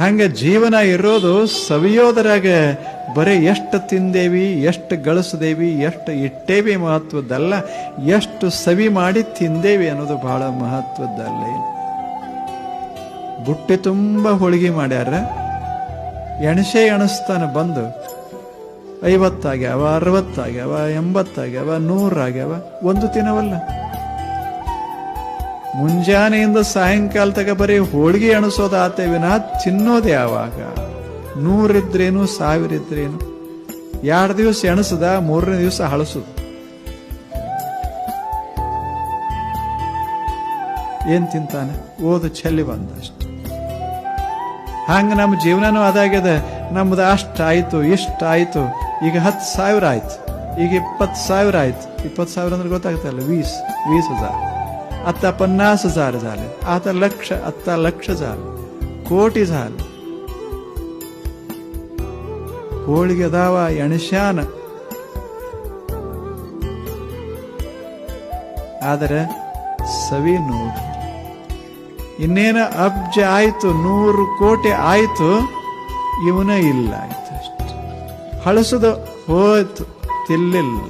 ಹಂಗ ಜೀವನ ಇರೋದು ಸವಿಯೋದರಾಗ ಬರೀ ಎಷ್ಟು ತಿಂದೇವಿ, ಎಷ್ಟು ಗಳಿಸ್ದೇವಿ, ಎಷ್ಟು ಇಟ್ಟೇವಿ ಮಹತ್ವದ್ದಲ್ಲ, ಎಷ್ಟು ಸವಿ ಮಾಡಿ ತಿಂದೇವಿ ಅನ್ನೋದು ಬಹಳ ಮಹತ್ವದ್ದಲ್ಲ. ಬುಟ್ಟಿ ತುಂಬ ಹೋಳಿಗೆ ಮಾಡ್ಯಾರ. ಎಣಸೆ ಎಣಸ್ತಾನ ಬಂದು. ಐವತ್ತಾಗ್ಯಾವ, ಅರವತ್ತಾಗ್ಯಾವ, ಎಂಬತ್ತಾಗ್ಯಾವ, ನೂರಾಗ್ಯಾವ, ಒಂದು ತಿನ್ನವಲ್ಲ ಮುಂಜಾನೆಯಿಂದ ಸಾಯಂಕಾಲ ತಗ ಬರೀ ಹೋಳಿಗೆ ಎಣಸೋದು ಆತೆ ವಿನಃ ತಿನ್ನೋದು ಯಾವಾಗ ನೂರಿದ್ರೇನು ಸಾವಿರ ಇದ್ರೇನು ಎರಡು ದಿವಸ ಎಣಸದ, ಮೂರನೇ ದಿವಸ ಹಳಸುದು. ಏನ್ ತಿಂತಾನೆ? ಓದು ಚೆಲ್ಲಿ ಬಂದಷ್ಟು. ಹಂಗ ನಮ್ಮ ಜೀವನನೂ ಅದಾಗ್ಯದ. ನಮ್ದು ಅಷ್ಟ ಆಯ್ತು, ಇಷ್ಟ ಆಯ್ತು. ಈಗ ಹತ್ತು ಸಾವಿರ ಆಯ್ತು. ಈಗ ಇಪ್ಪತ್ತು ಸಾವಿರ ಆಯ್ತು. ಇಪ್ಪತ್ತು ಸಾವಿರ ಅಂದ್ರೆ ಗೊತ್ತಾಗ್ತಲ್ಲ ವೀಸ್ ವೀಸ್ ಹಜಾರ್ आता पन्नास हजार झाले आता लक्ष आता लक्ष झालं ಕೋಟಿ झालं ಹೋಳಿಗೆ ಅದಾವ ಎಣಶ್ಯಾನ ಆದರೆ ಸವಿ ನೋಡಿ ಇನ್ನೇನ ಅಬ್ಜ ಆಯ್ತು ನೂರು ಕೋಟಿ ಆಯ್ತು ಇವನ ಇಲ್ಲ ಆಯ್ತು ಅಷ್ಟು ಹಳಸದು ಹೋಯ್ತು ತಿಲ್ಲಿಲ್ಲ